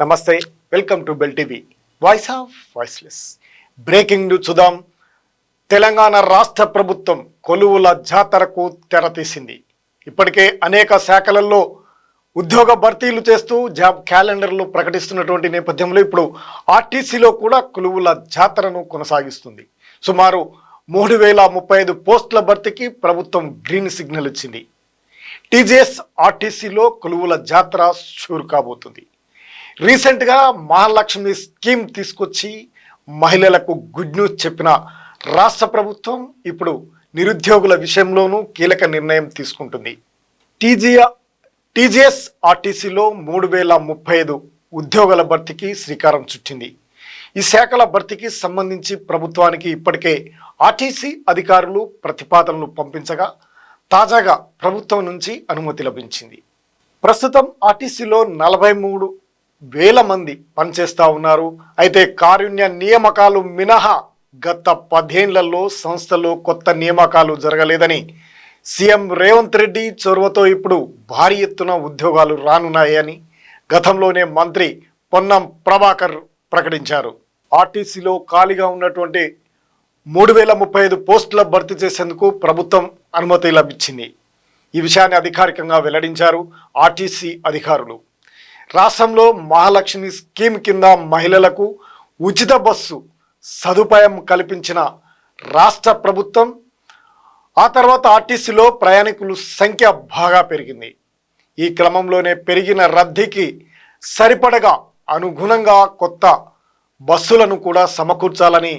Namaste welcome to bell TV. Voice of voiceless breaking news చూద్దాం. తెలంగాణ రాష్ట్ర ప్రభుత్వం కొలువుల జాతరకు తెరతీసింది. ఇప్పటికే అనేక శాఖలలో ఉద్యోగ భర్తీలు చేస్తూ జాబ్ క్యాలెండర్లు ప్రకటిస్తున్నటువంటి నేపథ్యంలో ఇప్పుడు ఆర్టీసీలో కూడా కొలువుల జాతరను కొనసాగిస్తుంది. సుమారు మూడు వేల ముప్పై ఐదు పోస్టుల భర్తీకి ప్రభుత్వం గ్రీన్ సిగ్నల్ ఇచ్చింది. టీజీఎస్ ఆర్టీసీలో కొలువుల జాతర షూరు కాబోతుంది. రీసెంట్గా మహాలక్ష్మి స్కీమ్ తీసుకొచ్చి మహిళలకు గుడ్ న్యూస్ చెప్పిన రాష్ట్ర ప్రభుత్వం ఇప్పుడు నిరుద్యోగుల విషయంలోనూ కీలక నిర్ణయం తీసుకుంటుంది. టీజీఆ టీజీఎస్ ఆర్టీసీలో మూడు వేల ముప్పై ఐదు ఉద్యోగాల భర్తీకి శ్రీకారం చుట్టింది. ఈ శాఖల భర్తీకి సంబంధించి ప్రభుత్వానికి ఇప్పటికే ఆర్టీసీ అధికారులు ప్రతిపాదనలు పంపించగా తాజాగా ప్రభుత్వం నుంచి అనుమతి లభించింది. ప్రస్తుతం ఆర్టీసీలో నలభై మూడు వేల మంది పనిచేస్తూ ఉన్నారు. అయితే కారుణ్య నియామకాలు మినహా గత పదేళ్ళలో సంస్థలో కొత్త నియామకాలు జరగలేదని సీఎం రేవంత్ రెడ్డి చొరవతో ఇప్పుడు భారీ ఎత్తున ఉద్యోగాలు రానున్నాయని గతంలోనే మంత్రి పొన్నం ప్రభాకర్ ప్రకటించారు. ఆర్టీసీలో ఖాళీగా ఉన్నటువంటి మూడు వేల ముప్పై ఐదు పోస్టుల భర్తీ చేసేందుకు ప్రభుత్వం అనుమతి లభించింది. ఈ విషయాన్ని అధికారికంగా వెల్లడించారు ఆర్టీసీ అధికారులు. రాష్ట్రంలో మహాలక్ష్మి స్కీమ్ కింద మహిళలకు ఉచిత బస్సు సదుపాయం కల్పించిన రాష్ట్ర ప్రభుత్వం ఆ తర్వాత ఆర్టీసీలో ప్రయాణికుల సంఖ్య బాగా పెరిగింది. ఈ క్రమంలోనే పెరిగిన రద్దీకి సరిపడగా అనుగుణంగా కొత్త బస్సులను కూడా సమకూర్చాలని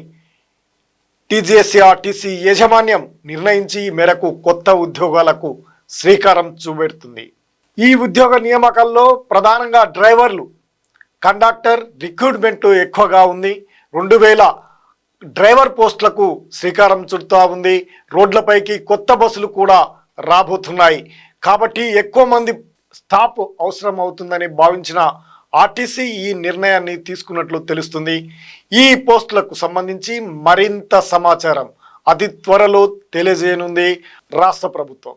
టీజీఎస్సీ ఆర్టీసీ యాజమాన్యం నిర్ణయించి ఈ మేరకు కొత్త ఉద్యోగాలకు శ్రీకారం చూపెడుతుంది ఈ ఉద్యోగ నియామకాల్లో ప్రధానంగా డ్రైవర్లు కండక్టర్ రిక్రూట్మెంట్ ఎక్కువగా ఉంది. రెండు వేల డ్రైవర్ పోస్టులకు శ్రీకారం చుడుతూ ఉంది. రోడ్లపైకి కొత్త బస్సులు కూడా రాబోతున్నాయి. కాబట్టి ఎక్కువ మంది స్టాప్ అవసరం అవుతుందని భావించిన ఆర్టీసీ ఈ నిర్ణయాన్ని తీసుకున్నట్లు తెలుస్తుంది. ఈ పోస్టులకు సంబంధించి మరింత సమాచారం అతి త్వరలో తెలియజేయనుంది రాష్ట్ర ప్రభుత్వం.